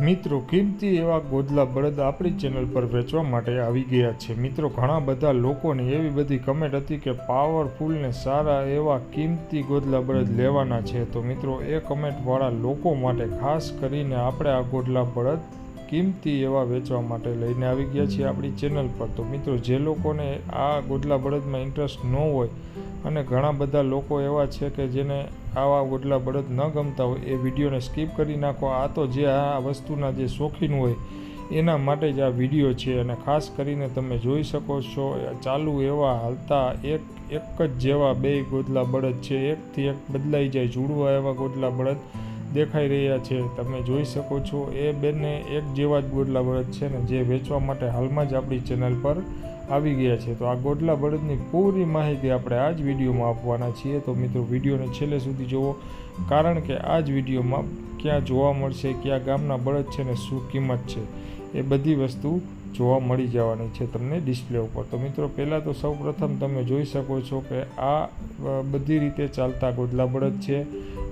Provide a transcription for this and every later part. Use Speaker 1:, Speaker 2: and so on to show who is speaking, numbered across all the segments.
Speaker 1: મિત્રો, કિંમતી એવા ગોદલા બળદ આપણી ચેનલ પર વેચવા માટે આવી ગયા છે. મિત્રો, ઘણા બધા લોકોની એવી બધી કમેન્ટ હતી કે પાવરફુલ ને સારા એવા કિંમતી ગોદલા બળદ લેવાના છે. તો મિત્રો, એ કમેન્ટવાળા લોકો માટે ખાસ કરીને આપણે આ ગોદલા બળદ કિંમતી એવા વેચવા માટે લઈને આવી ગયા છીએ આપણી ચેનલ પર. તો મિત્રો, જે લોકોને આ ગોદલા બળદમાં ઇન્ટરેસ્ટ ન હોય અને ઘણા બધા લોકો એવા છે કે જેને આવા ગોટલા બળદ ન ગમતા હોય, એ વિડીયોને સ્કીપ કરી નાખો. આ તો જે આ વસ્તુના જે શોખીન હોય, એના માટે જ આ વીડિયો છે અને ખાસ કરીને તમે જોઈ શકો છો, ચાલુ એવા હાલતા એક એક જ જેવા બે ગોદલા બળદ છે. એકથી એક બદલાઈ જાય, જુડવા એવા ગોદલા બળદ દેખાઈ રહ્યા છે. તમે જોઈ શકો છો, એ બંને એક જેવા જ ગોદલા બળદ છે ને, જે વેચવા માટે હાલમાં જ આપણી ચેનલ પર આવી ગયા છે. તો આ ગોદલા બળદની પૂરી માહિતી આપણે આ જ વિડીયોમાં આપવાના છીએ. તો મિત્રો, વિડીયોને છેલ્લે સુધી જુઓ. કારણ કે આ જ વિડીયોમાં ક્યાં જોવા મળશે, કયા ગામના બળદ છે ને શું કિંમત છે, એ બધી વસ્તુ જોવા મળી જવાની છે તમને ડિસ્પ્લે ઉપર. તો મિત્રો, પહેલાં તો સૌ પ્રથમ તમે જોઈ શકો છો કે આ બધી રીતે ચાલતા ગોદલા બળદ છે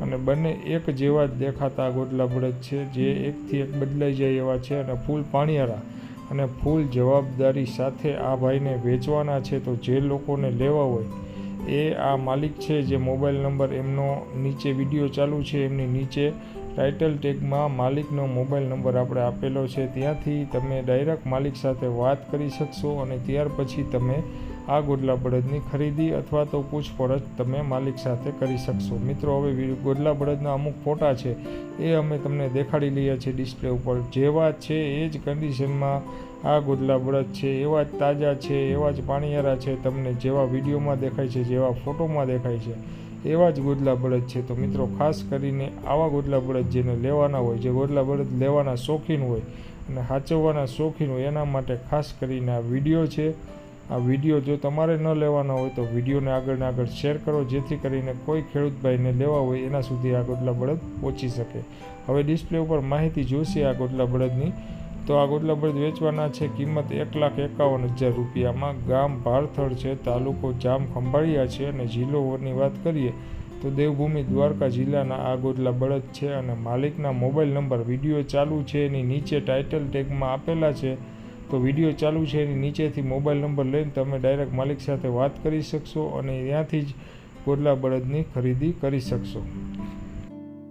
Speaker 1: અને બંને એક જેવા જ દેખાતા ગોદલા બળદ છે. જે એકથી એક બદલાઈ જાય એવા છે અને ફૂલ પાણીયારા અને ફૂલ જવાબદારી સાથે આ ભાઈને વેચવાના છે તો જે લોકોને લેવા હોય, એ આ માલિક છે જે મોબાઈલ નંબર એમનો નીચે વીડિયો ચાલુ છે, એમની નીચે ટાઇટલ ટેગમાં માલિકનો મોબાઈલ નંબર આપણે આપેલો છે. ત્યાંથી તમે ડાયરેક્ટ માલિક સાથે વાત કરી શકશો અને ત્યાર પછી તમે આ ગોડલા બળદની ખરીદી અથવા તો પૂછપરછ તમે માલિક સાથે કરી શકશો. મિત્રો, હવે ગોડલા બળદના અમુક ફોટા છે. એ અમે તમને દેખાડી લઈએ છીએ ડિસ્પ્લે ઉપર. જેવા છે એ જ કન્ડિશનમાં આ ગોદલા બળદ છે, એવા જ તાજા છે, એવા જ પાણીયારા છે, તમને જેવા વિડીયોમાં દેખાય છે, જેવા ફોટોમાં દેખાય છે. એવા જ ગોદલા બળદ છે. તો મિત્રો, ખાસ કરીને આવા ગોદલા બળદ જેને લેવાના હોય, જે ગોદલા બળદ લેવાના શોખીન હોય અને સાચવવાના શોખીન હોય, એના માટે ખાસ કરીને આ વીડિયો છે. આ વીડિયો જો તમારે ન લેવાનો હોય, તો વિડીયોને આગળ ને આગળ શેર કરો, જેથી કરીને કોઈ ખેડૂતભાઈને લેવા હોય, એના સુધી આ ગોદલા બળદ પહોંચી શકે. હવે ડિસ્પ્લે ઉપર માહિતી જોશે આ ગોદલા બળદની. તો આ ગોદલા બળદ વેચવાના છે. કિંમત એક લાખ એકાવન હજાર રૂપિયામાં. ગામ ભારથળ છે, તાલુકો જામ ખંભાળિયા છે અને જિલ્લોની વાત કરીએ તો દેવભૂમિ દ્વારકા જિલ્લાના આ ગોદલા બળદ છે અને માલિકના મોબાઈલ નંબર વીડિયો ચાલુ છે, એની નીચે ટાઇટલ ટેગમાં આપેલા છે. તો વીડિયો ચાલુ છે, એની નીચેથી મોબાઈલ નંબર લઈને તમે ડાયરેક્ટ માલિક સાથે વાત કરી શકશો અને ત્યાંથી જ ગોદલા બળદની ખરીદી કરી શકશો.